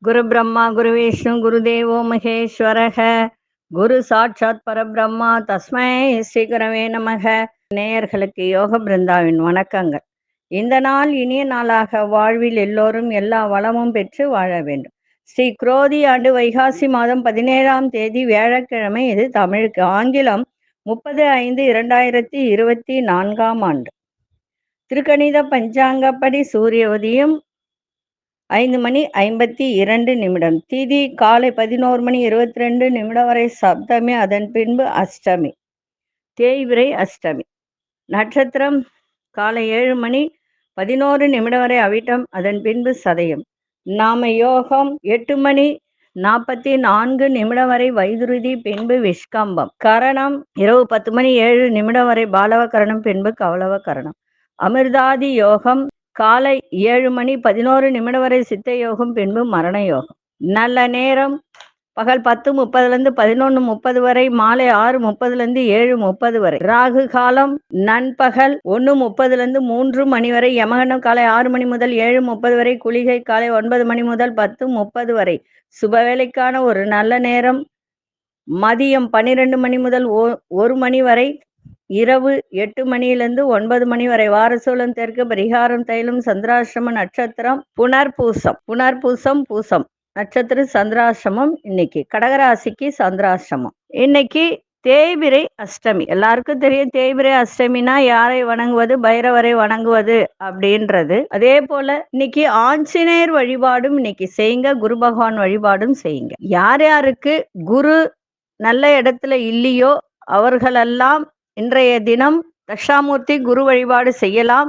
குரு பிரம்மா குரு விஷ்ணு குரு தேவோ மகேஸ்வரக. குரு சாட்சாத் பரபிரம்மா தஸ்மை ஸ்ரீ குரவே நமக. நேயர்களுக்கு யோக பிருந்தாவின் வணக்கங்கள். இந்த நாள் இனிய நாளாக வாழ்வில் எல்லோரும் எல்லா வளமும் பெற்று வாழ வேண்டும். ஸ்ரீ குரோதி ஆண்டு வைகாசி மாதம் பதினேழாம் தேதி வியாழக்கிழமை இது தமிழுக்கு ஆங்கிலம். முப்பது ஐந்து இரண்டாயிரத்தி இருபத்தி நான்காம் ஆண்டு. திருக்கணித பஞ்சாங்கப்படி சூரிய உதயம் ஐந்து மணி ஐம்பத்தி இரண்டு நிமிடம். திதி காலை பதினோரு மணி இருபத்தி ரெண்டு நிமிடம் வரை சப்தமி அதன் பின்பு அஷ்டமி. தேய்விரை அஷ்டமி. நட்சத்திரம் காலை ஏழு மணி பதினோரு நிமிடம் வரை அவிட்டம் அதன் பின்பு சதயம். நாம யோகம் எட்டு மணி நாற்பத்தி நான்கு நிமிடம் வரை வைதுருதி பின்பு விஷ்கம்பம். கரணம் இரவு பத்து மணி ஏழு நிமிடம் வரை பாலவ கரணம் பின்பு கவலவ கரணம் அமிர்தாதி யோகம் காலை ஏழு மணி பதினோரு நிமிடம் வரை சித்த யோகம் பின்பு மரண யோகம். நல்ல நேரம் பகல் பத்து முப்பதுலேருந்து பதினொன்று முப்பது வரை மாலை ஆறு முப்பதுலேருந்து ஏழு முப்பது வரை. ராகு காலம் நண்பகல் ஒன்று முப்பதுலேருந்து மூன்று மணி வரை யமகண்டம் காலை ஆறு மணி முதல் ஏழு முப்பது வரை குளிகை காலை ஒன்பது மணி முதல் பத்து முப்பது வரை. சுபவேளைக்கான ஒரு நல்ல நேரம். மதியம் பன்னிரெண்டு மணி முதல் ஒ- ஒரு மணி வரை. இரவு எட்டு மணியிலிருந்து ஒன்பது மணி வரை. வாரசூலம் தெற்கு பரிகாரம் தைலம் சந்திராசிரம நட்சத்திரம் புனர்பூசம். புனர்பூசம் பூசம். நட்சத்திர சந்திராசிரமம் இன்னைக்கு. கடகராசிக்கு சந்திராசிரமம் இன்னைக்கு தேய்பிரை அஷ்டமி. எல்லாருக்கும் தெரியும் தேய்பிரை அஷ்டமினா யாரை வணங்குவது? பைரவரை வணங்குவது அப்படின்றது. அதே போல இன்னைக்கு ஆஞ்சநேயர் வழிபாடும் இன்னைக்கு செய்யுங்க. குரு பகவான் வழிபாடும் செய்யுங்க. யார் யாருக்கு குரு நல்ல இடத்துல இல்லையோ அவர்களெல்லாம் இன்றைய தினம் தட்சாமூர்த்தி குரு வழிபாடு செய்யலாம்.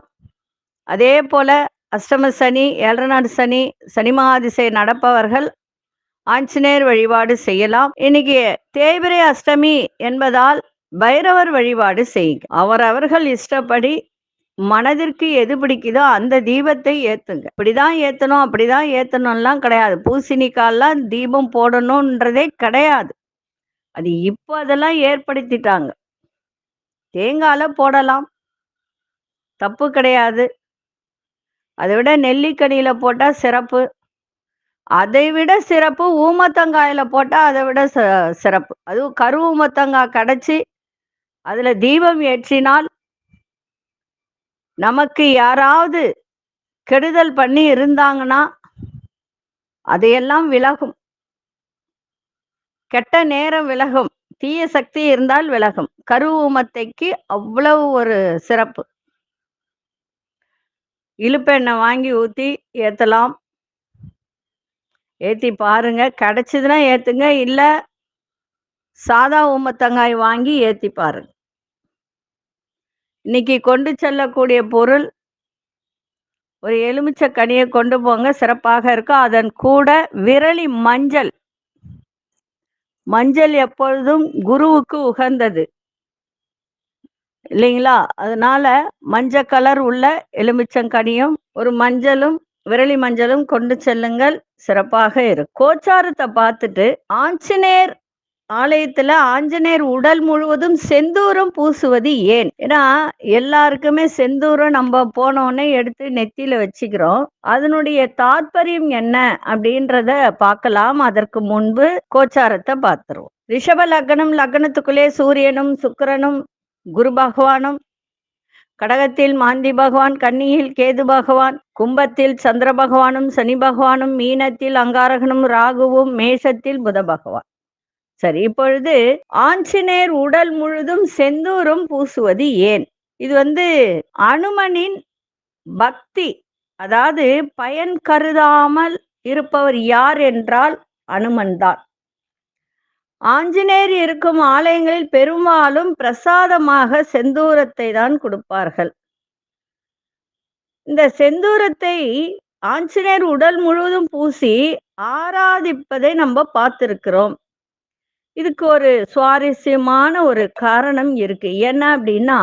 அதே போல அஷ்டம சனி ஏழரை சனி சனி மகாதிசை நடப்பவர்கள் ஆஞ்சநேயர் வழிபாடு செய்யலாம். இன்னைக்கு தேய்பிரை அஷ்டமி என்பதால் பைரவர் வழிபாடு செய்யுங்க. அவரவர்கள் இஷ்டப்படி மனதிற்கு எது பிடிக்குதோ அந்த தீபத்தை ஏத்துங்க. இப்படிதான் ஏத்தணும் அப்படிதான் ஏத்தணும்லாம் கிடையாது. பூசணிக்கால்லாம் தீபம் போடணுன்றதே கிடையாது. அது இப்போ அதெல்லாம் ஏற்படுத்திட்டாங்க. தேங்காயில போடலாம். தப்பு கிடையாது. அதை விட நெல்லிக்கனியில போட்டா சிறப்பு. அதை விட சிறப்பு ஊமத்தங்காயில போட்டா அதை விட ச- சிறப்பு. அதுவும் கரு ஊமத்தங்காய் கடைச்சி அதுல தீபம் ஏற்றினால் நமக்கு யாராவது கெடுதல் பண்ணி இருந்தாங்கன்னா அதையெல்லாம் விலகும். கெட்ட நேரம் விலகும். தீய சக்தி இருந்தால் விலகும். கரு ஊமத்தைக்கு அவ்வளவு ஒரு சிறப்பு. இழுப்பெண்ணெய் வாங்கி ஊத்தி ஏத்தலாம். ஏற்றி பாருங்க. கிடைச்சதுன்னா ஏற்றுங்க இல்லை சாதா ஊமத்தங்காய் வாங்கி ஏற்றி பாருங்க. இன்னைக்கு கொண்டு செல்லக்கூடிய பொருள் ஒரு எலுமிச்சை கனியை கொண்டு போங்க. சிறப்பாக இருக்கும். அதன் கூட விரலி மஞ்சள். மஞ்சள் எப்பொழுதும் குருவுக்கு உகந்தது. இல்லைங்களா? அதனால மஞ்சள் கலர் உள்ள எலுமிச்சங்கனியும் ஒரு மஞ்சளும் விரலி மஞ்சளும் கொண்டு செல்லுங்கள். சிறப்பாக இருக்கும் கோச்சாரத்தை பார்த்துட்டு ஆஞ்சநேயர் ஆலயத்துல ஆஞ்சநேயர் உடல் முழுவதும் செந்தூரம் பூசுவது ஏன்? ஏன்னா எல்லாருக்குமே செந்தூரம் நம்ம போனோடனே எடுத்து நெத்தியில வச்சுக்கிறோம். அதனுடைய தாத்பரியம் என்ன அப்படின்றத பார்க்கலாம். அதற்கு முன்பு கோச்சாரத்தை பார்த்துருவோம். ரிஷப லக்னம் லக்னத்துக்குள்ளே சூரியனும் சுக்கிரனும் குரு பகவானும் கடகத்தில் மாந்தி பகவான் கன்னியில் கேது பகவான் கும்பத்தில் சந்திர பகவானும் சனி பகவானும் மீனத்தில் அங்காரகனும் ராகுவும் மேஷத்தில் புத பகவான். சரி இப்பொழுது ஆஞ்சநேயர் உடல் முழுதும் செந்தூரம் பூசுவது ஏன்? இது வந்து அனுமனின் பக்தி அதாவது பயன் கருதாமல் இருப்பவர் யார் என்றால் அனுமன் தான். ஆஞ்சநேயர் இருக்கும் ஆலயங்களில் பெரும்பாலும் பிரசாதமாக செந்தூரத்தை தான் கொடுப்பார்கள். இந்த செந்தூரத்தை ஆஞ்சநேயர் உடல் முழுவதும் பூசி ஆராதிப்பதை நம்ம பார்த்திருக்கிறோம். இதுக்கு ஒரு சுவாரஸ்யமான ஒரு காரணம் இருக்கு. என்ன அப்படின்னா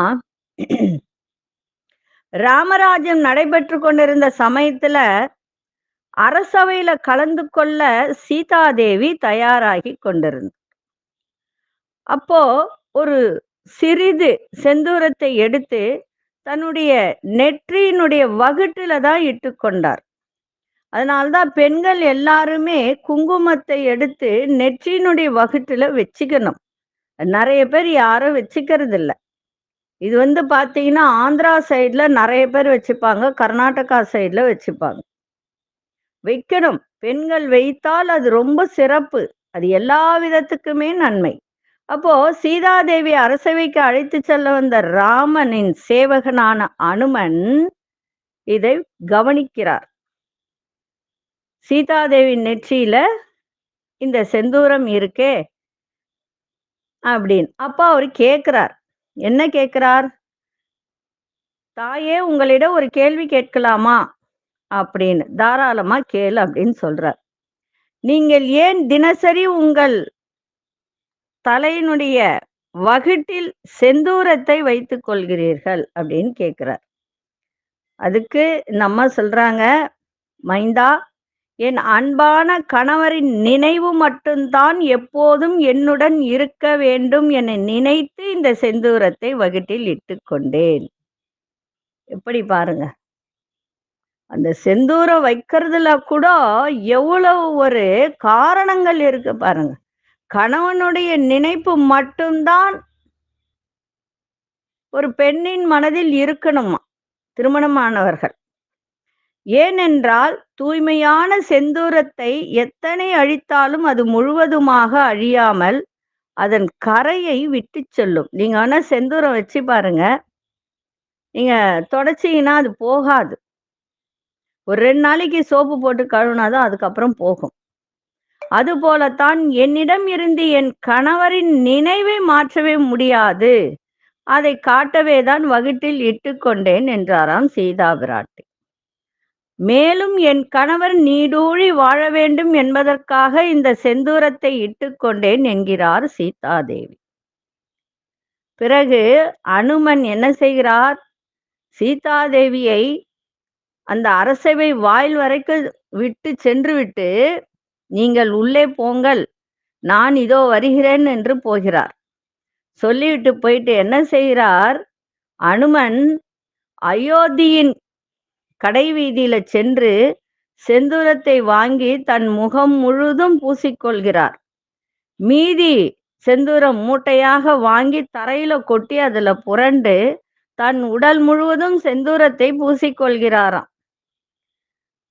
ராமராஜ்யம் நடைபெற்று கொண்டிருந்த சமயத்துல அரசவையில கலந்து கொள்ள சீதாதேவி தயாராகி கொண்டிருந்தார் அப்போ ஒரு சிறிது செந்தூரத்தை எடுத்து தன்னுடைய நெற்றியினுடைய வகுட்டில தான் இட்டுக்கொண்டார் அதனால்தான் பெண்கள் எல்லாருமே குங்குமத்தை எடுத்து நெற்றியினுடைய வகுட்டில வச்சுக்கணும். நிறைய பேர் யாரும் வச்சுக்கிறது இல்லை இது வந்து பாத்தீங்கன்னா ஆந்திரா சைடில் நிறைய பேர் வச்சுப்பாங்க கர்நாடகா சைடில் வச்சுப்பாங்க. வைக்கணும். பெண்கள் வைத்தால் அது ரொம்ப சிறப்பு. அது எல்லா விதத்துக்குமே நன்மை. அப்போ சீதாதேவி அரசவைக்கு அழைத்து செல்ல வந்த ராமனின் சேவகனான அனுமன் இதை கவனிக்கிறார். சீதாதேவின் நெற்றியில இந்த செந்தூரம் இருக்கே அப்படின்னு. அப்பா அவர் கேட்கிறார் என்ன கேட்கிறார் தாயே உங்களிடம் ஒரு கேள்வி கேட்கலாமா? அப்படின்னு. தாராளமா கேளு அப்படின்னு சொல்றார். நீங்கள் ஏன் தினசரி உங்கள் தலையினுடைய வகுட்டில் செந்தூரத்தை வைத்துக் கொள்கிறீர்கள் அப்படின்னு கேட்கிறார் அதுக்கு நம்ம சொல்றாங்க மைந்தா என் அன்பான கணவரின் நினைவு மட்டும்தான் எப்போதும் என்னுடன் இருக்க வேண்டும் என நினைத்து இந்த செந்தூரத்தை வகுட்டில் இட்டுக்கொண்டேன் எப்படி பாருங்க. அந்த செந்தூரம் வைக்கிறதுல கூட எவ்வளவு ஒரு காரணங்கள் இருக்கு பாருங்க. கணவனுடைய நினைப்பு மட்டும்தான் ஒரு பெண்ணின் மனதில் இருக்கணுமா? திருமணமானவர்கள். ஏனென்றால் தூய்மையான செந்தூரத்தை எத்தனை அழித்தாலும் அது முழுவதுமாக அழியாமல் அதன் கரையை விட்டு செல்லும். நீங்க ஆனால் செந்தூரம் வச்சு பாருங்க. நீங்க தொடச்சிங்கன்னா அது போகாது. ஒரு ரெண்டு நாளைக்கு சோப்பு போட்டு கழுவுனாதான் அதுக்கப்புறம் போகும். அதுபோலத்தான் என்னிடம் இருந்து என் கணவரின் நினைவை மாற்றவே முடியாது. அதை காட்டவே தான் வகுட்டில் இட்டுக்கொண்டேன் என்றாராம் சீதா பிராட்டி மேலும் என் கணவர் நீடூழி வாழ வேண்டும் என்பதற்காக இந்த செந்தூரத்தை இட்டுக்கொண்டேன் என்கிறார் சீதாதேவி. பிறகு அனுமன் என்ன செய்கிறார்? சீதாதேவியை அந்த அரசவை வாயில் வரைக்கும் விட்டு சென்று விட்டு நீங்கள் உள்ளே போங்கள். நான் இதோ வருகிறேன் என்று போகிறார். சொல்லிவிட்டு போயிட்டு என்ன செய்கிறார்? அனுமன் அயோத்தியின் கடைவீதியில சென்று செந்தூரத்தை வாங்கி தன் முகம் முழுதும் பூசிக்கொள்கிறார். மீதி செந்தூரம் மூட்டையாக வாங்கி தரையில கொட்டி அதுல புரண்டு தன் உடல் முழுவதும் செந்தூரத்தை பூசிக்கொள்கிறாராம்.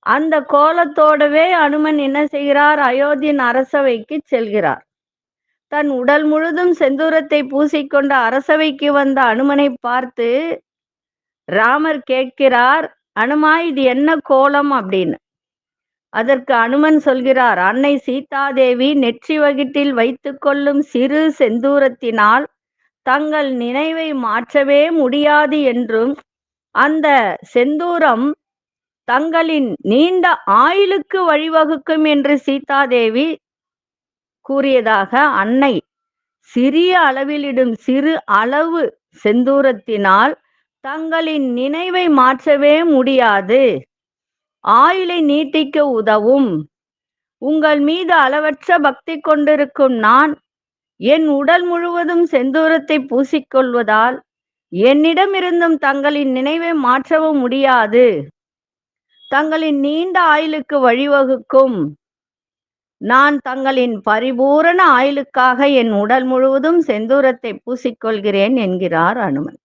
அந்த கோலத்தோடவே அனுமன் என்ன செய்கிறார்? அயோத்தியின் அரசவைக்கு செல்கிறார். தன் உடல் முழுதும் செந்தூரத்தை பூசிக்கொண்ட அரசவைக்கு வந்த அனுமனை பார்த்து ராமர் கேட்கிறார் அனுமா இது என்ன கோலம் அப்படின்னு? அதற்கு அனுமன் சொல்கிறார் அன்னை சீதாதேவி நெற்றி வகிட்டில் வைத்துக்கொள்ளும் சிறு செந்தூரத்தினால் தங்கள் நினைவை மாற்றவே முடியாது என்றும் அந்த செந்தூரம் தங்களின் நீண்ட ஆயுளுக்கு வழிவகுக்கும் என்று சீதாதேவி கூறியதாக அன்னை சிறிய அளவிலிடும் சிறு அளவு செந்தூரத்தினால் தங்களின் நினைவை மாற்றவே முடியாது. ஆயுளை நீட்டிக்க உதவும். உங்கள் மீது அளவற்ற பக்தி கொண்டிருக்கும் நான் என் உடல் முழுவதும் செந்தூரத்தை பூசிக்கொள்வதால் என்னிடமிருந்தும் தங்களின் நினைவை மாற்றவும் முடியாது. தங்களின் நீண்ட ஆயுளுக்கு வழிவகுக்கும். நான் தங்களின் பரிபூரண ஆயுளுக்காக என் உடல் முழுவதும் செந்தூரத்தை பூசிக்கொள்கிறேன் என்கிறார் அனுமன்.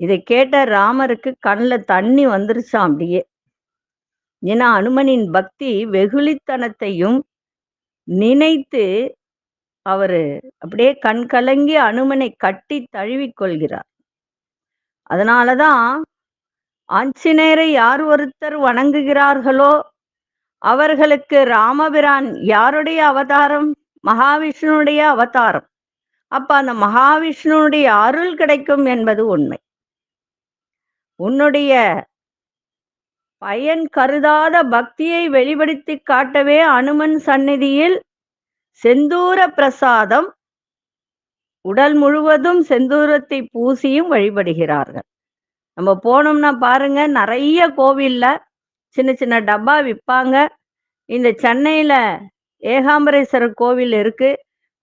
இதை கேட்ட ராமருக்கு கண்ணில் தண்ணி வந்துருச்சாம் அப்படியே. ஏன்னா அனுமனின் பக்தி வெகுளித்தனத்தையும் நினைத்து அவரு அப்படியே கண் கலங்கி அனுமனை கட்டி தழுவிக்கொள்கிறார். அதனாலதான் ஆஞ்சநேயரை யார் ஒருத்தர் வணங்குகிறார்களோ அவர்களுக்கு ராமபிரான் யாருடைய அவதாரம்? மகாவிஷ்ணுடைய அவதாரம். அப்ப அந்த மகாவிஷ்ணுடைய அருள் கிடைக்கும் என்பது உண்மை. உன்னுடைய பயன் கருதாத பக்தியை வெளிப்படுத்தி காட்டவே அனுமன் சந்நிதியில் செந்தூர பிரசாதம் உடல் முழுவதும் செந்தூரத்தை பூசியும் வழிபடுகிறார்கள். நம்ம போனோம்னா பாருங்க நிறைய கோவில்ல சின்ன சின்ன டப்பா விற்பாங்க இந்த சென்னையில ஏகாம்பரேஸ்வரர் கோவில் இருக்கு.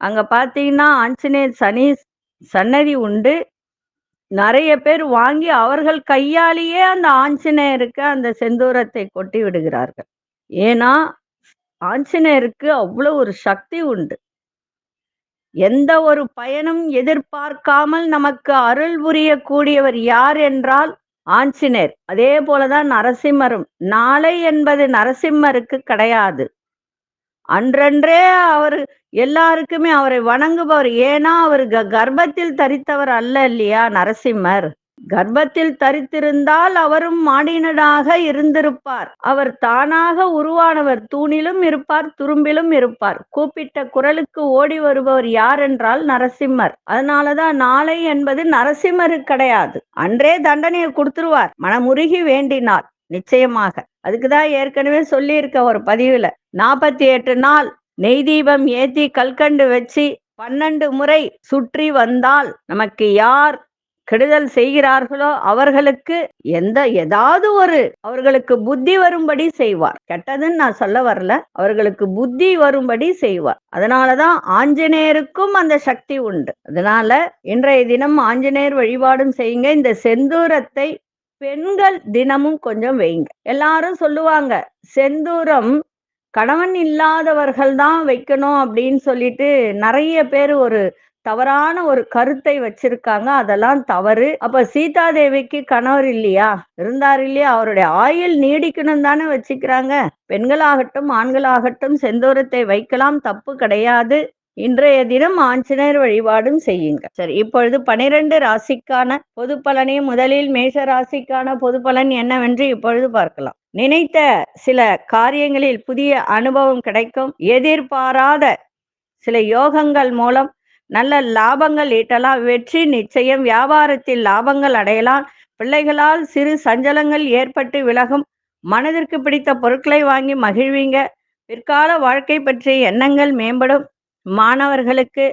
அங்க பார்த்தீங்கன்னா ஆஞ்சநேயர் சனி சன்னதி உண்டு. நிறைய பேர் வாங்கி அவர்கள் கையாலேயே அந்த ஆஞ்சநேயருக்கு அந்த செந்தூரத்தை கொட்டி விடுகிறார்கள். ஏன்னா ஆஞ்சநேயருக்கு அவ்வளோ ஒரு சக்தி உண்டு. எந்த ஒரு பயனும் எதிர்பார்க்காமல் நமக்கு அருள் புரியக்கூடியவர் யார் என்றால் ஆஞ்சநேயர். அதே போலதான் நரசிம்மரும். நாளை என்பது நரசிம்மருக்கு கிடையாது. அன்றன்றே அவர் எல்லாருக்குமே அவரை வணங்குபவர். ஏன்னா அவர் க- கர்ப்பத்தில் தரித்தவர் அல்ல இல்லையா நரசிம்மர்? கர்ப்பத்தில் தரித்திருந்தால் அவரும் மாடினடாக இருந்திருப்பார். அவர் தானாக உருவானவர். தூணிலும் இருப்பார் துரும்பிலும் இருப்பார். கூப்பிட்ட குரலுக்கு ஓடி வருபவர் யார் என்றால் நரசிம்மர். அதனாலதான் நாளை என்பது நரசிம்மருக்கு கிடையாது. அன்றே தண்டனையை கொடுத்துருவார். மனமுருகி வேண்டினார். நிச்சயமாக. அதுக்குதான் ஏற்கனவே சொல்லியிருக்க ஒரு பதிவுல நாற்பத்தி எட்டு நாள் நெய் தீபம் ஏத்தி கல்கண்டு வச்சு பன்னெண்டு முறை சுற்றி வந்தால் நமக்கு யார் கெடுதல் செய்கிறார்களோ அவர்களுக்கு எந்த ஏதாவது ஒரு அவர்களுக்கு புத்தி வரும்படி செய்வார். கெட்டதுன்னு நான் சொல்ல வரல. அவர்களுக்கு புத்தி வரும்படி செய்வார். அதனாலதான் ஆஞ்சநேயருக்கும் அந்த சக்தி உண்டு. அதனால இன்றைய தினம் ஆஞ்சநேயர் வழிபாடும் செய்யுங்க. இந்த செந்தூரத்தை பெண்கள் தினமும் கொஞ்சம் வைங்க. எல்லாரும் சொல்லுவாங்க செந்தூரம் கணவன் இல்லாதவர்கள் தான் வைக்கணும் அப்படின்னு சொல்லிட்டு நிறைய பேர் ஒரு தவறான ஒரு கருத்தை வச்சிருக்காங்க. அதெல்லாம் தவறு. அப்ப சீதா தேவிக்கு கணவர் இல்லையா? இருந்தார் இல்லையா? அவருடைய ஆயுள் நீடிக்கணும் தானே வச்சுக்கிறாங்க. பெண்களாகட்டும் ஆண்களாகட்டும் செந்தூரத்தை வைக்கலாம். தப்பு கிடையாது. இன்றைய தினம் ஆஞ்சநேயர் வழிபாடும் செய்யுங்க. சரி இப்பொழுது பனிரெண்டு ராசிக்கான பொது பலனை முதலில் மேஷ ராசிக்கான பொது பலன் என்னவென்று இப்பொழுது பார்க்கலாம். நினைத்த சில காரியங்களில் புதிய அனுபவம் கிடைக்கும். எதிர்பாராத சில யோகங்கள் மூலம் நல்ல லாபங்கள் ஈட்டலாம். வெற்றி நிச்சயம். வியாபாரத்தில் லாபங்கள் அடையலாம். பிள்ளைகளால் சிறு சஞ்சலங்கள் ஏற்பட்டு விலகும். மனதிற்கு பிடித்த பொருட்களை வாங்கி மகிழ்வீங்க. பிற்கால வாழ்க்கை பற்றிய எண்ணங்கள் மேம்படும். மாணவர்களுக்கு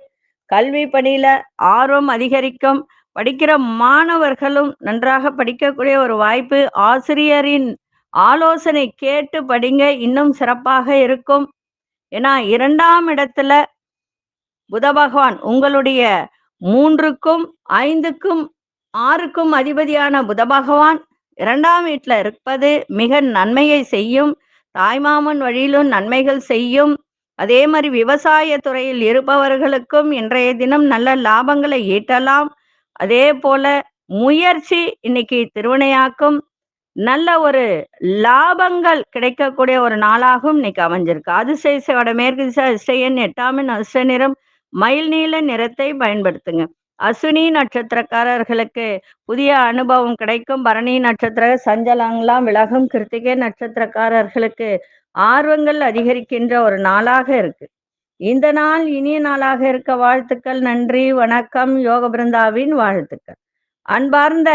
கல்வி பணியில ஆர்வம் அதிகரிக்கும். படிக்கிற மாணவர்களும் நன்றாக படிக்கக்கூடிய ஒரு வாய்ப்பு. ஆசிரியரின் ஆலோசனை கேட்டு படிங்க. இன்னும் சிறப்பாக இருக்கும். ஏன்னா இரண்டாம் இடத்துல புத பகவான் உங்களுடைய மூன்றுக்கும் ஐந்துக்கும் ஆறுக்கும் அதிபதியான புத பகவான் இரண்டாம் வீட்டுல இருப்பது மிக நன்மையை செய்யும். தாய்மாமன் வழியிலும் நன்மைகள் செய்யும். அதே மாதிரி விவசாய துறையில் இருப்பவர்களுக்கும் இன்றைய தினம் நல்ல லாபங்களை ஈட்டலாம். அதே போல முயற்சி இன்னைக்கு திருவினையாக்கும். நல்ல ஒரு லாபங்கள் கிடைக்கக்கூடிய ஒரு நாளாகவும் இன்னைக்கு அமைஞ்சிருக்கு. அதிசயசோட மேற்கு திசை அதிசயன் எட்டாமின் அச நிறம் மயில் நீல நிறத்தை பயன்படுத்துங்க. அசுனி நட்சத்திரக்காரர்களுக்கு புதிய அனுபவம் கிடைக்கும். பரணி நட்சத்திர சஞ்சலங்களாம் விலகும் கிருத்திகை நட்சத்திரக்காரர்களுக்கு ஆர்வங்கள் அதிகரிக்கின்ற ஒரு நாளாக இருக்கு. இந்த நாள் இனிய நாளாக இருக்க வாழ்த்துக்கள். நன்றி வணக்கம். யோக பிருந்தாவின் வாழ்த்துக்கள். அன்பார்ந்த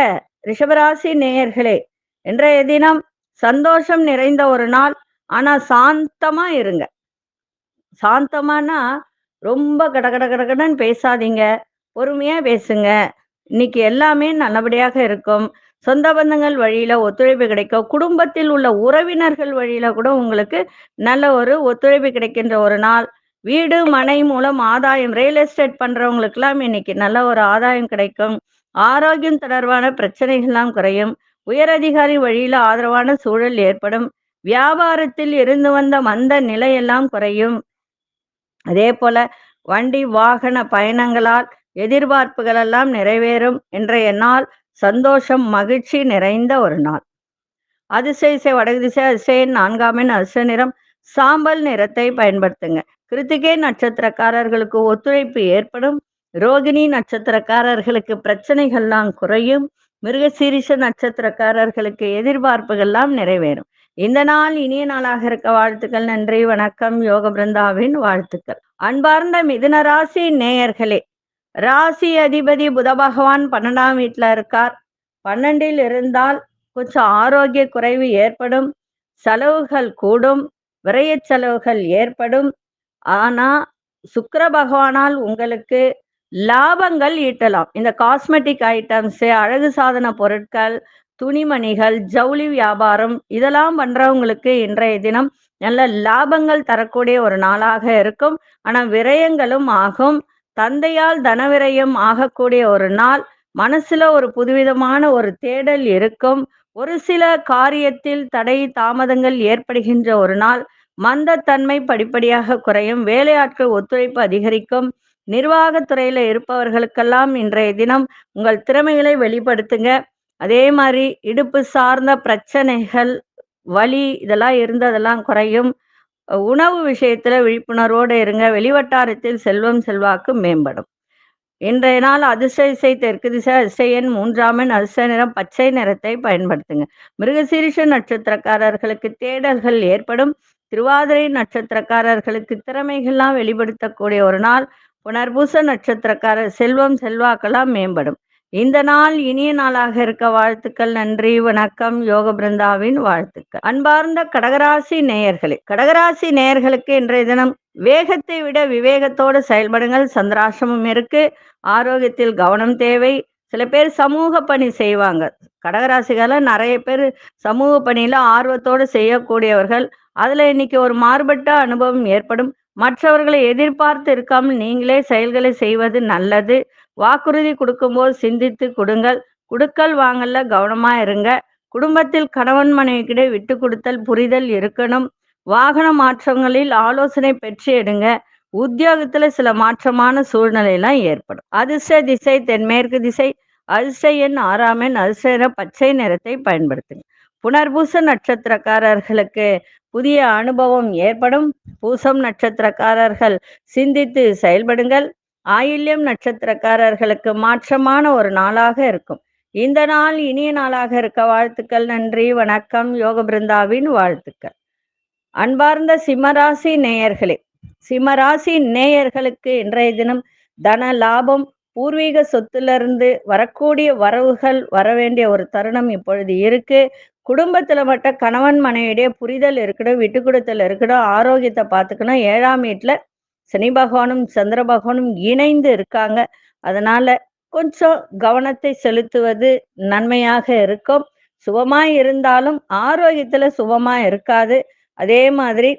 ரிஷபராசி நேயர்களே இன்றைய தினம் சந்தோஷம் நிறைந்த ஒரு நாள். ஆனா சாந்தமா இருங்க. சாந்தமானா ரொம்ப கடகட கடகடன்னு பேசாதீங்க. பொறுமையா பேசுங்க. இன்னைக்கு எல்லாமே நல்லபடியாக இருக்கும். சொந்த பந்தங்கள் வழியில ஒத்துழைப்பு கிடைக்கும். குடும்பத்தில் உள்ள உறவினர்கள் வழியில கூட உங்களுக்கு நல்ல ஒரு ஒத்துழைப்பு கிடைக்கின்ற ஒரு நாள். வீடு மனை மூலம் ஆதாயம் ரியல் எஸ்டேட் பண்றவங்களுக்கெல்லாம் இன்னைக்கு நல்ல ஒரு ஆதாயம் கிடைக்கும். ஆரோக்கியம் தொடர்பான பிரச்சனைகள்லாம் குறையும். உயரதிகாரி வழியில ஆதரவான சூழல் ஏற்படும். வியாபாரத்தில் இருந்து வந்த மந்த நிலையெல்லாம் குறையும். அதே போல வண்டி வாகன பயணங்களால் எதிர்பார்ப்புகள் எல்லாம் நிறைவேறும். இன்றைய நாள் சந்தோஷம் மகிழ்ச்சி நிறைந்த ஒரு நாள். அதிசய வடகு திசை அதிசயன் நான்காமின் அசு நிறம் சாம்பல் நிறத்தை பயன்படுத்துங்க. கிருத்திகை நட்சத்திரக்காரர்களுக்கு ஒத்துழைப்பு ஏற்படும். ரோகிணி நட்சத்திரக்காரர்களுக்கு பிரச்சனைகள்லாம் குறையும். மிருகசீரிஷ நட்சத்திரக்காரர்களுக்கு எதிர்பார்ப்புகள்லாம் நிறைவேறும். இந்த நாள் இனிய நாளாக இருக்க வாழ்த்துக்கள் நன்றி வணக்கம் யோக பிருந்தாவின் வாழ்த்துக்கள். அன்பார்ந்த மிதுன ராசி நேயர்களே ராசி அதிபதி புத பகவான் பன்னெண்டாம் வீட்டுல இருக்கார். பன்னெண்டில் இருந்தால் கொஞ்சம் ஆரோக்கிய குறைவு ஏற்படும் செலவுகள் கூடும் விரைய செலவுகள் ஏற்படும். ஆனா சுக்கர பகவானால் உங்களுக்கு லாபங்கள் ஈட்டலாம். இந்த காஸ்மெட்டிக் ஐட்டம்ஸ் அழகு சாதன பொருட்கள் துணிமணிகள் ஜவுளி வியாபாரம் இதெல்லாம் பண்றவங்களுக்கு இன்றைய தினம் நல்ல லாபங்கள் தரக்கூடிய ஒரு நாளாக இருக்கும். ஆனா விரயங்களும் ஆகும். தந்தையால் தனவிரயம் ஆகக்கூடிய ஒரு நாள். மனசுல ஒரு புதுவிதமான ஒரு தேடல் இருக்கும். ஒரு சில காரியத்தில் தடை தாமதங்கள் ஏற்படுகின்ற ஒரு நாள். மந்தத்தன்மை படிப்படியாக குறையும். வேலையாட்கள் ஒத்துழைப்பு அதிகரிக்கும். நிர்வாகத்துறையில இருப்பவர்களுக்கெல்லாம் இன்றைய தினம் உங்கள் திறமைகளை வெளிப்படுத்துங்க. அதே மாதிரி இடுப்பு சார்ந்த பிரச்சனைகள் வலி இதெல்லாம் இருந்ததெல்லாம் குறையும். உணவு விஷயத்துல விழிப்புணர்வோடு இருங்க. வெளிவட்டாரத்தில் செல்வம் செல்வாக்கு மேம்படும். இன்றைய நாள் அதிர்ஷ்ட தெற்கு திசை அதிசயன் மூன்றாம் எண் அதிர்ஷ்ட நிறம் பச்சை நிறத்தை பயன்படுத்துங்க. மிருகசீரிஷ நட்சத்திரக்காரர்களுக்கு தேடல்கள் ஏற்படும். திருவாதிரை நட்சத்திரக்காரர்களுக்கு திறமைகள்லாம் வெளிப்படுத்தக்கூடிய ஒரு நாள். புனர்பூச நட்சத்திரக்காரர் செல்வம் செல்வாக்கெல்லாம் மேம்படும். இந்த நாள் இனிய நாளாக இருக்க வாழ்த்துக்கள் நன்றி வணக்கம் யோக பிருந்தாவின் வாழ்த்துக்கள். அன்பார்ந்த கடகராசி நேயர்களே கடகராசி நேயர்களுக்கு இன்றைய தினம் வேகத்தை விட விவேகத்தோடு செயல்படுங்கள். சந்திராசிரமம் இருக்கு ஆரோக்கியத்தில் கவனம் தேவை. சில பேர் சமூக பணி செய்வாங்க. கடகராசிகள நிறைய பேர் சமூக பணியில ஆர்வத்தோடு செய்யக்கூடியவர்கள். அதுல இன்னைக்கு ஒரு மாறுபட்ட அனுபவம் ஏற்படும். மற்றவர்களை எதிர்பார்த்து இருக்காமல் நீங்களே செயல்களை செய்வது நல்லது. வாக்குறுதி கொடுக்கும்போது சிந்தித்து கொடுங்கள். குடுக்கல் வாங்கல கவனமா இருங்க. குடும்பத்தில் கணவன் மனைவிக்கிடையே விட்டு கொடுத்தல் புரிதல் இருக்கணும். வாகன மாற்றங்களில் ஆலோசனை பெற்று எடுங்க. உத்தியோகத்துல சில மாற்றமான சூழ்நிலையெல்லாம் ஏற்படும். அதிர்ஷ்ட திசை தென்மேற்கு திசை அதிர்ஷ்ட எண் ஆறாம் எண் அதிர்ஷ்ட பச்சை நிறத்தை பயன்படுத்துங்க. புனர்பூச நட்சத்திரக்காரர்களுக்கு புதிய அனுபவம் ஏற்படும். பூசம் நட்சத்திரக்காரர்கள் சிந்தித்து செயல்படுங்கள். ஆயில்யம் நட்சத்திரக்காரர்களுக்கு மாற்றமான ஒரு நாளாக இருக்கும். இந்த நாள் இனிய நாளாக இருக்க வாழ்த்துக்கள் நன்றி வணக்கம் யோக பிருந்தாவின் வாழ்த்துக்கள். அன்பார்ந்த சிம்மராசி நேயர்களே சிம்மராசி நேயர்களுக்கு இன்றைய தினம் தன லாபம் பூர்வீக சொத்திலிருந்து வரக்கூடிய வரவுகள் வர வேண்டிய ஒரு தருணம் இப்பொழுது இருக்கு. குடும்பத்துல மட்டும் கணவன் மனைவிடைய புரிதல் இருக்கணும் விட்டு கொடுத்தல் இருக்கணும் ஆரோக்கியத்தை பார்த்துக்கணும். ஏழாம் வீட்டுல சனி பகவானும் சந்திர பகவானும் இணைந்து இருக்காங்க. அதனால கொஞ்சம் கவனத்தை செலுத்துவது நன்மையாக இருக்கும். சுபமா இருந்தாலும் ஆரோக்கியத்துல சுபமா இருக்காது. அதே மாதிரி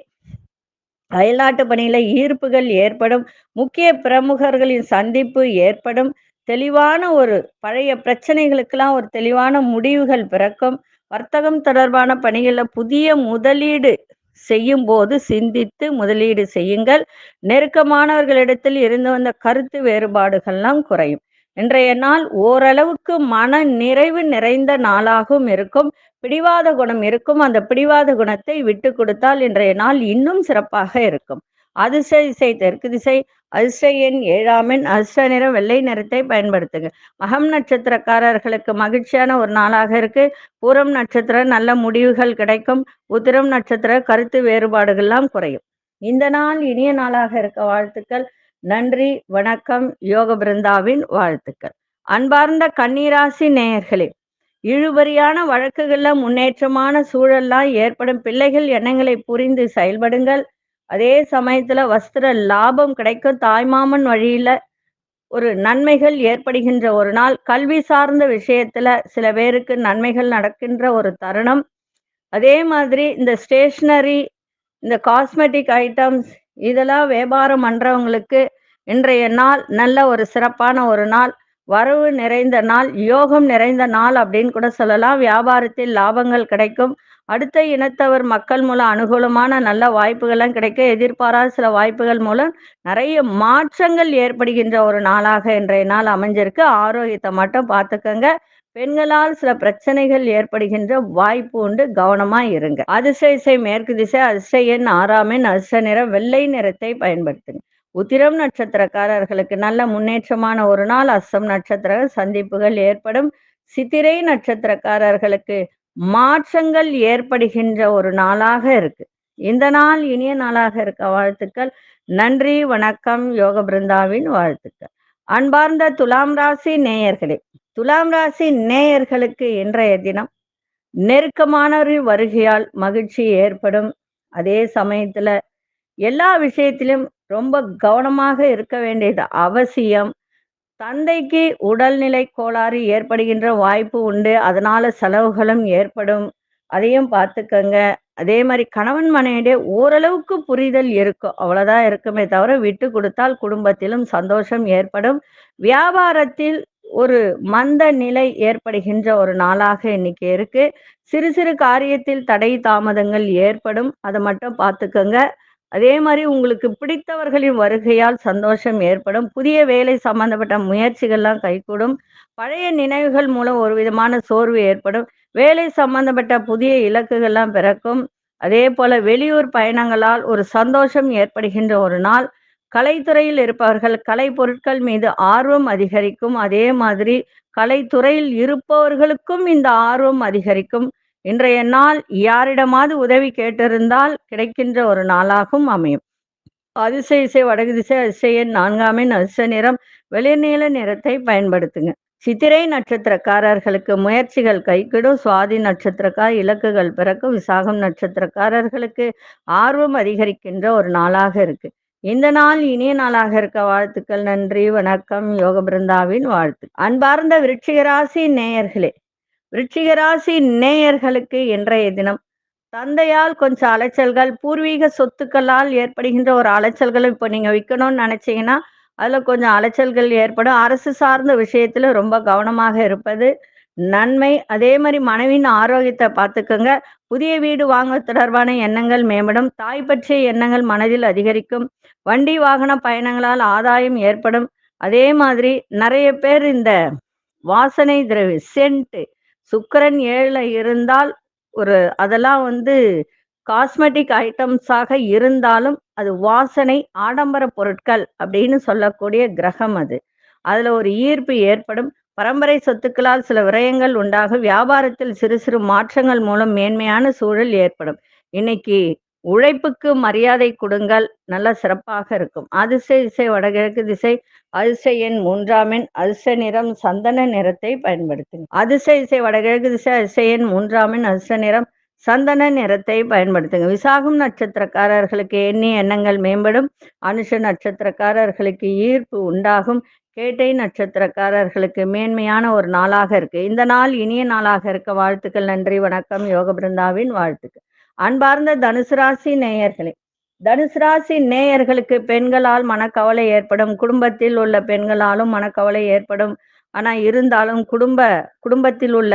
அயல்நாட்டு பணியில ஈர்ப்புகள் ஏற்படும். முக்கிய பிரமுகர்களின் சந்திப்பு ஏற்படும். தெளிவான ஒரு பழைய பிரச்சனைகளுக்கெல்லாம் ஒரு தெளிவான முடிவுகள் பிறக்கும். வர்த்தகம் தொடர்பான பணிகளில் புதிய முதலீடு செய்யும் போது சிந்தித்து முதலீடு செய்யுங்கள். நெருக்கமானவர்களிடத்தில் இருந்து வந்த கருத்து வேறுபாடுகள்லாம் குறையும். இன்றைய நாள் ஓரளவுக்கு மன நிறைவு நிறைந்த நாளாகவும் இருக்கும். பிடிவாத குணம் இருக்கும். அந்த பிடிவாத குணத்தை விட்டு கொடுத்தால் இன்றைய நாள் இன்னும் சிறப்பாக இருக்கும். அதிர்ஷ்ட திசை தெற்கு திசை அதிர்ஷ்ட எண் ஏழாம் அதிர்ஷ்ட நிறம் வெள்ளை நிறத்தை பயன்படுத்துங்க. மகம் நட்சத்திரக்காரர்களுக்கு மகிழ்ச்சியான ஒரு நாளாக இருக்கு. பூரம் நட்சத்திரம் நல்ல முடிவுகள் கிடைக்கும். உத்திரம் நட்சத்திர கருத்து வேறுபாடுகள்லாம் குறையும். இந்த நாள் இனிய நாளாக இருக்க வாழ்த்துக்கள். நன்றி வணக்கம். யோக பிருந்தாவின் வாழ்த்துக்கள். அன்பார்ந்த கன்னிராசி நேயர்களே இழுபறியான வழக்குகளில் முன்னேற்றமான சூழல்லாம் ஏற்படும் பிள்ளைகள் எண்ணங்களை புரிந்து செயல்படுங்கள். அதே சமயத்துல வஸ்திர லாபம் கிடைக்கும். தாய்மாமன் வழியில ஒரு நன்மைகள் ஏற்படுகின்ற ஒரு நாள். கல்வி சார்ந்த விஷயத்துல சில பேருக்கு நன்மைகள் நடக்கின்ற ஒரு தருணம். அதே மாதிரி இந்த ஸ்டேஷ்னரி இந்த காஸ்மெட்டிக் ஐட்டம்ஸ் இதெல்லாம் வியாபாரம் பண்றவங்களுக்கு இன்றைய நாள் நல்ல ஒரு சிறப்பான ஒரு நாள். வரவு நிறைந்த நாள் யோகம் நிறைந்த நாள் அப்படின்னு கூட சொல்லலாம். வியாபாரத்தில் லாபங்கள் கிடைக்கும். அடுத்த இனத்தவர் மக்கள் மூலம் அனுகூலமான நல்ல வாய்ப்புகள்லாம் கிடைக்க எதிர்பாராத சில வாய்ப்புகள் மூலம் நிறைய மாற்றங்கள் ஏற்படுகின்ற ஒரு நாளாக இன்றைய நாள் அமைஞ்சிருக்கு. ஆரோக்கியத்தை மட்டும் பார்த்துக்கங்க. பெண்களால் சில பிரச்சனைகள் ஏற்படுகின்ற வாய்ப்பு உண்டு. கவனமா இருங்க. அதிர்ஷ்ட இசை மேற்கு திசை அதிர்ஷ்ட எண் ஆறாம் அதிர்ஷ்ட நிறம் வெள்ளை நிறத்தை பயன்படுத்துங்க. உத்திரம் நட்சத்திரக்காரர்களுக்கு நல்ல முன்னேற்றமான ஒரு நாள். அஸ்தம் நட்சத்திர சந்திப்புகள் ஏற்படும். சித்திரை நட்சத்திரக்காரர்களுக்கு மாற்றங்கள் ஏற்படுகின்ற ஒரு நாளாக இருக்கு. இந்த நாள் இனிய நாளாக இருக்க வாழ்த்துக்கள். நன்றி வணக்கம் யோக பிருந்தாவின் வாழ்த்துக்கள். அன்பார்ந்த துலாம் ராசி நேயர்களே துலாம் ராசி நேயர்களுக்கு இன்றைய தினம் நெருக்கமானவர்கள் வருகையால் மகிழ்ச்சி ஏற்படும். அதே சமயத்துல எல்லா விஷயத்திலும் ரொம்ப கவனமாக இருக்க வேண்டியது அவசியம். தந்தைக்கு உடல்நிலை கோளாறு ஏற்படுகின்ற வாய்ப்பு உண்டு. அதனால செலவுகளும் ஏற்படும். அதையும் பார்த்துக்கங்க. அதே மாதிரி கணவன் மனைவிடைய ஓரளவுக்கு புரிதல் இருக்கும் அவ்வளவுதான் இருக்குமே தவிர விட்டு கொடுத்தால் குடும்பத்திலும் சந்தோஷம் ஏற்படும். வியாபாரத்தில் ஒரு மந்த நிலை ஏற்படுகின்ற ஒரு நாளாக இன்னைக்கு இருக்கு. சிறு சிறு காரியத்தில் தடை தாமதங்கள் ஏற்படும். அதை மட்டும் பார்த்துக்கோங்க. அதே மாதிரி உங்களுக்கு பிடித்தவர்களின் வருகையால் சந்தோஷம் ஏற்படும். புதிய வேலை சம்பந்தப்பட்ட முயற்சிகள்லாம் கைகூடும். பழைய நினைவுகள் மூலம் ஒரு விதமான சோர்வு ஏற்படும். வேலை சம்பந்தப்பட்ட புதிய இலக்குகள்லாம் பிறக்கும். அதே போல வெளியூர் பயணங்களால் ஒரு சந்தோஷம் ஏற்படுகின்ற ஒரு நாள். கலைத்துறையில் இருப்பவர்கள் கலை பொருட்கள் மீது ஆர்வம் அதிகரிக்கும். அதே மாதிரி கலைத்துறையில் இருப்பவர்களுக்கும் இந்த ஆர்வம் அதிகரிக்கும். இன்றைய நாள் யாரிடமாவது உதவி கேட்டிருந்தால் கிடைக்கின்ற ஒரு நாளாகவும் அமையும். அதிசய இசை வடகு திசை அதிசயன் நான்காமின் அதிச நிறம் வெளிர்நீல நிறத்தை பயன்படுத்துங்க. சித்திரை நட்சத்திரக்காரர்களுக்கு முயற்சிகள் கைக்கிடும் சுவாதி நட்சத்திரக்கார் இலக்குகள் பிறக்கும். விசாகம் நட்சத்திரக்காரர்களுக்கு ஆர்வம் அதிகரிக்கின்ற ஒரு நாளாக இருக்கு. இந்த நாள் இனிய நாளாக இருக்க வாழ்த்துக்கள். நன்றி வணக்கம். யோக பிருந்தாவின் வாழ்த்து. அன்பார்ந்த விருட்சிகராசி நேயர்களே விருட்சிகராசி நேயர்களுக்கு இன்றைய தினம். தந்தையால் கொஞ்சம் அலைச்சல்கள் பூர்வீக சொத்துக்களால் ஏற்படுகின்ற ஒரு அலைச்சல்களும் இப்போ நீங்கள் விற்கணும்னு நினச்சிங்கன்னா அதில் கொஞ்சம் அலைச்சல்கள் ஏற்படும். அரசு சார்ந்த விஷயத்தில் ரொம்ப கவனமாக இருப்பது நன்மை. அதே மாதிரி மனைவியின் ஆரோக்கியத்தை பார்த்துக்கோங்க. புதிய வீடு வாங்க தொடர்பான எண்ணங்கள் மேம்படும். தாய் பற்றிய எண்ணங்கள் மனதில் அதிகரிக்கும். வண்டி வாகன பயணங்களால் ஆதாயம் ஏற்படும். அதே மாதிரி நிறைய பேர் இந்த வாசனை திரவி சென்ட்டு சுக்கரன் ஏழுல இருந்தால் ஒரு அதெல்லாம் வந்து காஸ்மெட்டிக் ஐட்டம்ஸாக இருந்தாலும் அது வாசனை ஆடம்பர பொருட்கள் அப்படின்னு சொல்லக்கூடிய கிரகம் அது. அதுல ஒரு ஈர்ப்பு ஏற்படும். பரம்பரை சொத்துக்களால் சில விரயங்கள் உண்டாகும் வியாபாரத்தில் சிறு சிறு மாற்றங்கள் மூலம் மேன்மையான சூழல் ஏற்படும். இன்னைக்கு உழைப்புக்கு மரியாதை கொடுங்கள். நல்லா சிறப்பாக இருக்கும். அதிசய இசை வடகிழக்கு திசை அதிசய எண் மூன்றாம் எண் அதிசய நிறம் சந்தன நிறத்தை பயன்படுத்துங்க அதிசய இசை வடகிழக்கு திசை அதிசய எண் மூன்றாம் எண் அதிசய நிறம் சந்தன நிறத்தை பயன்படுத்துங்க விசாகம் நட்சத்திரக்காரர்களுக்கு எண்ணி எண்ணங்கள் மேம்படும். அனுஷ நட்சத்திரக்காரர்களுக்கு ஈர்ப்பு உண்டாகும். கேட்டை நட்சத்திரக்காரர்களுக்கு மேன்மையான ஒரு நாளாக இருக்கு. இந்த நாள் இனிய நாளாக இருக்க. வாழ்த்துக்கள் நன்றி வணக்கம். யோக பிருந்தாவின் வாழ்த்துக்கள். அன்பார்ந்த தனுசு ராசி நேயர்களே தனுசு ராசி நேயர்களுக்கு பெண்களால் மனக்கவலை ஏற்படும் குடும்பத்தில் உள்ள பெண்களாலும் மனக்கவலை ஏற்படும். ஆனா இருந்தாலும் குடும்ப குடும்பத்தில் உள்ள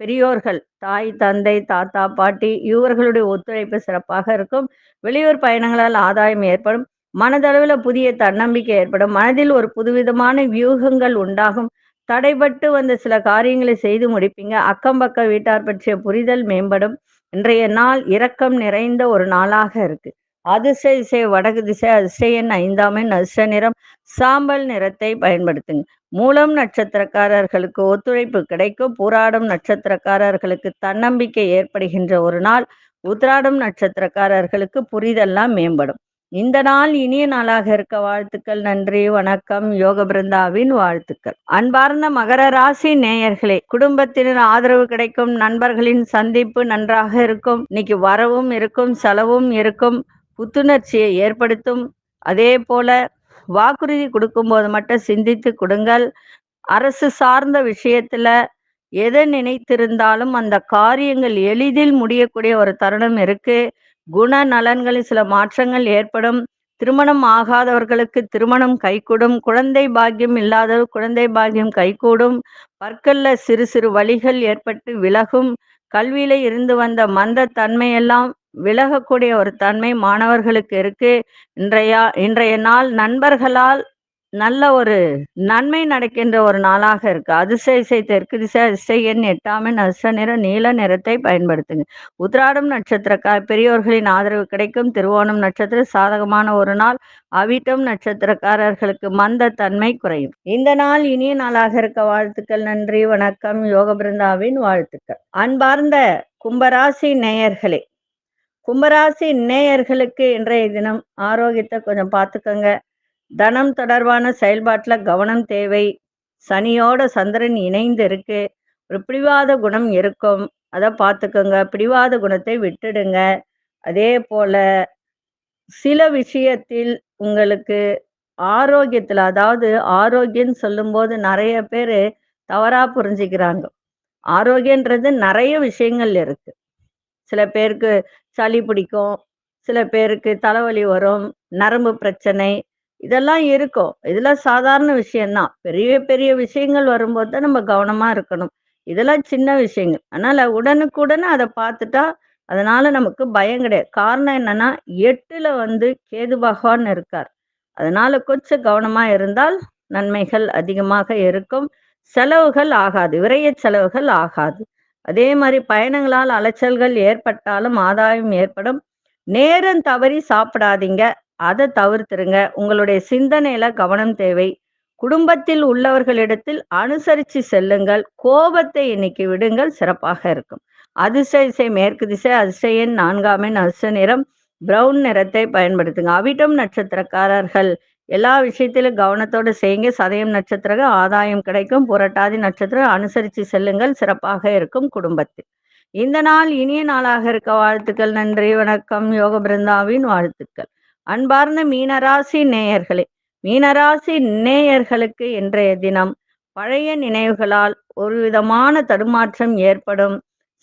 பெரியோர்கள் தாய் தந்தை தாத்தா பாட்டி இவர்களுடைய ஒத்துழைப்பு சிறப்பாக இருக்கும். வெளியூர் பயணங்களால் ஆதாயம் ஏற்படும். மனதளவில் புதிய தன்னம்பிக்கை ஏற்படும். மனதில் ஒரு புதுவிதமான வியூகங்கள் உண்டாகும். தடைபட்டு வந்த சில காரியங்களை செய்து முடிப்பீங்க. அக்கம் பக்க வீட்டார் பற்றிய புரிதல் மேம்படும். இன்றைய நாள் இரக்கம் நிறைந்த ஒரு நாளாக இருக்கு. அதிசய இசை வடகு திசை அதிசயன் ஐந்தாம் எண் அதிர்ஷ்ட நிறம் சாம்பல் நிறத்தை பயன்படுத்துங்க. மூலம் நட்சத்திரக்காரர்களுக்கு ஒத்துழைப்பு கிடைக்கும். பூராடம் நட்சத்திரக்காரர்களுக்கு தன்னம்பிக்கை ஏற்படுகின்ற ஒரு நாள். உத்ராடம் நட்சத்திரக்காரர்களுக்கு புரிதெல்லாம் மேம்படும். இந்த நாள் இனிய நாளாக இருக்க வாழ்த்துக்கள் நன்றி வணக்கம் யோக பிருந்தாவின் வாழ்த்துக்கள். அன்பார்ந்த மகர ராசி நேயர்களே குடும்பத்தினர் ஆதரவு கிடைக்கும் நண்பர்களின் சந்திப்பு நன்றாக இருக்கும் இன்னைக்கு வரவும் இருக்கும் செலவும் இருக்கும் புத்துணர்ச்சியை ஏற்படுத்தும். அதே போல வாக்குறுதி கொடுக்கும்போது மட்டும் சிந்தித்து கொடுங்கள். அரசு சார்ந்த விஷயத்துல எதை நினைத்திருந்தாலும் அந்த காரியங்கள் எளிதில் முடியக்கூடிய ஒரு தருணம் இருக்கு. குண நலன்களில் சில மாற்றங்கள் ஏற்படும். திருமணம் ஆகாதவர்களுக்கு திருமணம் கைகூடும். குழந்தை பாக்கியம் இல்லாதவர் குழந்தை பாக்கியம் கைகூடும். பற்கல்ல சிறு சிறு வழிகள் ஏற்பட்டு விலகும். கல்வியில இருந்து வந்த மந்த தன்மையெல்லாம் விலகக்கூடிய ஒரு தன்மை மாணவர்களுக்கு இருக்கு. இன்றைய இன்றைய நாள் நண்பர்களால் நல்ல ஒரு நன்மை நடக்கின்ற ஒரு நாளாக இருக்கு. அதிசய இசை தெற்கு திசை அதிசய எண் எட்டாம் எண் நீல நிறத்தை பயன்படுத்துங்க. உத்ராடம் நட்சத்திரக்கா பெரியோர்களின் ஆதரவு கிடைக்கும். திருவோணம் நட்சத்திரம் சாதகமான ஒரு நாள். அவிட்டம் நட்சத்திரக்காரர்களுக்கு மந்த தன்மை குறையும். இந்த நாள் இனிய நாளாக இருக்க வாழ்த்துக்கள் நன்றி வணக்கம். யோக பிருந்தாவின் வாழ்த்துக்கள். அன்பார்ந்த கும்பராசி நேயர்களே கும்பராசி நேயர்களுக்கு இன்றைய தினம் ஆரோக்கியத்தை கொஞ்சம் பார்த்துக்கோங்க. தனம் தொடர்பான செயல்பாட்டில் கவனம் தேவை. சனியோட சந்திரன் இணைந்து இருக்கு ஒரு பிடிவாத குணம் இருக்கும். அதை பார்த்துக்கோங்க பிடிவாத குணத்தை விட்டுடுங்க. அதே போல சில விஷயத்தில் உங்களுக்கு ஆரோக்கியத்தில் அதாவது ஆரோக்கியம்னு சொல்லும்போது நிறைய பேர் தவறாக புரிஞ்சுக்கிறாங்க. ஆரோக்கியன்றது நிறைய விஷயங்கள் இருக்கு. சில பேருக்கு சளி பிடிக்கும். சில பேருக்கு தலைவலி வரும். நரம்பு பிரச்சனை. இதெல்லாம் இருக்கும். இதெல்லாம் சாதாரண விஷயம்தான். பெரிய பெரிய விஷயங்கள் வரும்போது தான் நம்ம கவனமா இருக்கணும். இதெல்லாம் சின்ன விஷயங்கள். அதனால உடனுக்குடனே அதை பார்த்துட்டா அதனால நமக்கு பயம் கிடையாது. காரணம் என்னன்னா எட்டுல வந்து கேது பகவான் இருக்கார். அதனால கொஞ்சம் கவனமா இருந்தால் நன்மைகள் அதிகமாக இருக்கும். செலவுகள் ஆகாது. விரைய செலவுகள் ஆகாது. அதே மாதிரி பயணங்களால் அலைச்சல்கள் ஏற்பட்டாலும் ஆதாயம் ஏற்படும். நேரம் தவறி சாப்பிடாதீங்க. அதை தவிர்த்துருங்க. உங்களுடைய சிந்தனையில கவனம் தேவை. குடும்பத்தில் உள்ளவர்களிடத்தில் அனுசரித்து செல்லுங்கள். கோபத்தை இன்னைக்கு விடுங்கள். சிறப்பாக இருக்கும். அதிர்ஷ்ட இசை மேற்கு திசை அதிர்ஷ்ட எண் நான்காம் எண் அதிர்ஷ்ட நிறம் பிரவுன் நிறத்தை பயன்படுத்துங்க. அவிட்டம் நட்சத்திரக்காரர்கள் எல்லா விஷயத்திலும் கவனத்தோடு செய்யுங்க. சதயம் நட்சத்திரம் ஆதாயம் கிடைக்கும். புரட்டாதி நட்சத்திரம் அனுசரித்து செல்லுங்கள். சிறப்பாக இருக்கும் குடும்பத்தில். இந்த நாள் இனிய நாளாக இருக்க வாழ்த்துக்கள். நன்றி வணக்கம். யோக பிருந்தாவின் வாழ்த்துக்கள். அன்பார்ந்த மீனராசி நேயர்களே மீனராசி நேயர்களுக்கு இன்றைய தினம் பழைய நினைவுகளால் ஒரு விதமான தடுமாற்றம் ஏற்படும்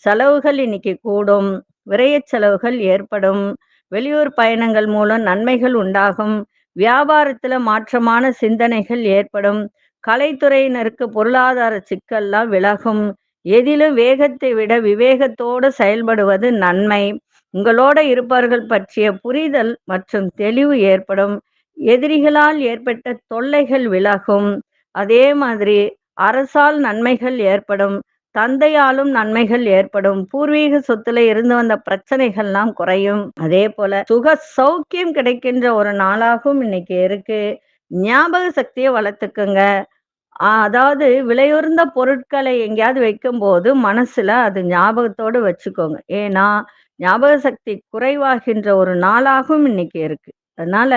செலவுகள் இன்னைக்கு கூடும் விரைய செலவுகள் ஏற்படும் வெளியூர் பயணங்கள் மூலம் நன்மைகள் உண்டாகும் வியாபாரத்துல மாற்றமான சிந்தனைகள் ஏற்படும் கலைத்துறையினருக்கு பொருளாதார சிக்கல்லாம் விலகும் எதிலும் வேகத்தை விட விவேகத்தோடு செயல்படுவது நன்மை. உங்களோட இருப்பவர்கள் பற்றிய புரிதல் மற்றும் தெளிவு ஏற்படும். எதிரிகளால் ஏற்பட்ட தொல்லைகள் விலகும். அதே மாதிரி அரசால் நன்மைகள் ஏற்படும். தந்தையாலும் நன்மைகள் ஏற்படும். பூர்வீக சொத்துல இருந்து வந்த பிரச்சனைகள்லாம் குறையும். அதே போல சுக சௌக்கியம் கிடைக்கின்ற ஒரு நாளாகவும் இன்னைக்கு இருக்கு. ஞாபக சக்தியை வளர்த்துக்குங்க. அதாவது விலையுறந்த பொருட்களை எங்கேயாவது வைக்கும்போது மனசுல அது ஞாபகத்தோடு வச்சுக்கோங்க. ஏன்னா ஞாபக சக்தி குறைவாகின்ற ஒரு நாளாகவும் இன்னைக்கு இருக்கு. அதனால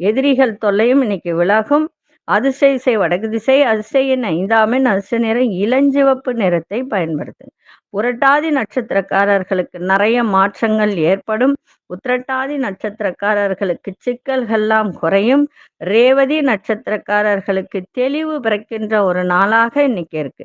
எதிரிகள் தொல்லையும் இன்னைக்கு விலகும். அதிர்ஷ்ட இசை வடக்கு திசை அதிர்ஷ்டையின் ஐந்தாமின் அதிர்ஷ்ட நிறம் இளஞ்சிவப்பு நிறத்தை பயன்படுத்துங்க. புரட்டாதி நட்சத்திரக்காரர்களுக்கு நிறைய மாற்றங்கள் ஏற்படும். உத்திரட்டாதி நட்சத்திரக்காரர்களுக்கு சிக்கல்கள்லாம் குறையும். ரேவதி நட்சத்திரக்காரர்களுக்கு தெளிவு பிறக்கின்ற ஒரு நாளாக இன்னைக்கு இருக்கு.